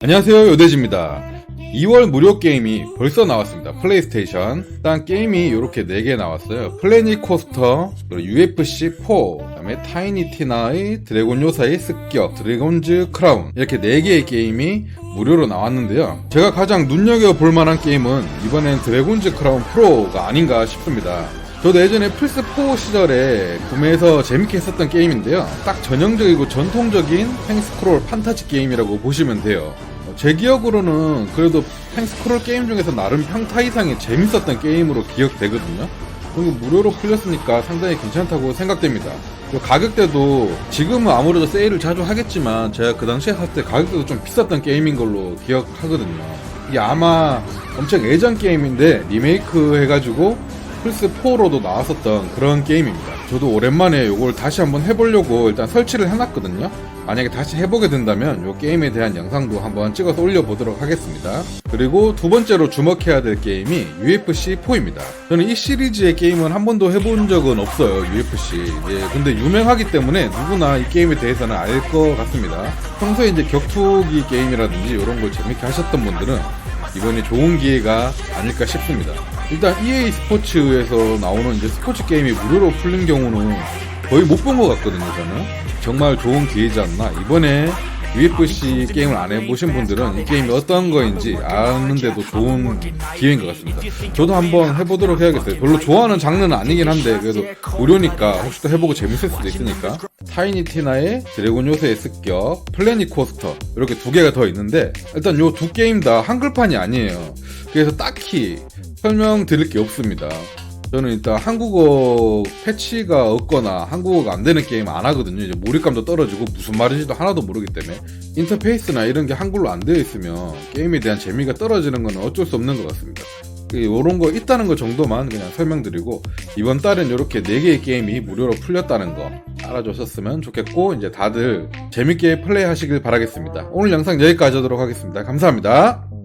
안녕하세요 요대지입니다. 2월 무료 게임이 벌써 나왔습니다. 플레이스테이션. 일단 게임이 이렇게 4개 나왔어요. 플래닛 코스터 그리고 UFC4 그 다음에 타이니티나의 드래곤 요사의 습격 드래곤즈 크라운. 이렇게 4개의 게임이 무료로 나왔는데요. 제가 가장 눈여겨볼 만한 게임은 이번엔 드래곤즈 크라운 프로가 아닌가 싶습니다 저도 예전에 플스4 시절에 구매해서 재밌게 했었던 게임인데요. 딱 전형적이고 전통적인 팽스크롤 판타지 게임이라고 보시면 돼요. 어, 제 기억으로는 그래도 팽스크롤 게임 중에서 나름 평타 이상의 재밌었던 게임으로 기억되거든요. 그리고 무료로 풀렸으니까 상당히 괜찮다고 생각됩니다. 가격대도 지금은 아무래도 세일을 자주 하겠지만 제가 그 당시에 살때 가격대도 좀 비쌌던 게임인 걸로 기억하거든요. 이게 아마 엄청 예전 게임인데 리메이크 해가지고 플스4로도 나왔었던 그런 게임입니다. 저도 오랜만에 이걸 다시 한번 해보려고 일단 설치를 해놨거든요. 만약에 다시 해보게 된다면 이 게임에 대한 영상도 한번 찍어서 올려보도록 하겠습니다. 그리고 두 번째로 주목해야 될 게임이 UFC4입니다. 저는 이 시리즈의 게임은 한 번도 해본 적은 없어요, UFC. 예, 근데 유명하기 때문에 누구나 이 게임에 대해서는 알 것 같습니다. 평소에 이제 격투기 게임이라든지 이런 걸 재밌게 하셨던 분들은 이번에 좋은 기회가 아닐까 싶습니다. 일단 EA 스포츠에서 나오는 이제 스포츠 게임이 무료로 풀린 경우는 거의 못 본 것 같거든요, 저는. 정말 좋은 기회지 않나. 이번에 UFC 게임을 안 해보신 분들은 이 게임이 어떤 거인지 아는데도 좋은 기회인 것 같습니다. 저도 한번 해보도록 해야겠어요. 별로 좋아하는 장르는 아니긴 한데, 그래도 무료니까 혹시 또 해보고 재밌을 수도 있으니까. 타이니티나의 드래곤 요새의 습격, 플래닛 코스터, 이렇게 두 개가 더 있는데, 일단 요 두 게임 다 한글판이 아니에요. 그래서 딱히 설명드릴 게 없습니다. 저는 일단 한국어 패치가 없거나 한국어가 안 되는 게임 안 하거든요. 이제 몰입감도 떨어지고 무슨 말인지도 하나도 모르기 때문에 인터페이스나 이런 게 한글로 안 되어 있으면 게임에 대한 재미가 떨어지는 건 어쩔 수 없는 것 같습니다. 이런 거 있다는 것 정도만 그냥 설명드리고 이번 달엔 이렇게 4개의 게임이 무료로 풀렸다는 거 알아주셨으면 좋겠고 이제 다들 재밌게 플레이 하시길 바라겠습니다. 오늘 영상 여기까지 하도록 하겠습니다. 감사합니다.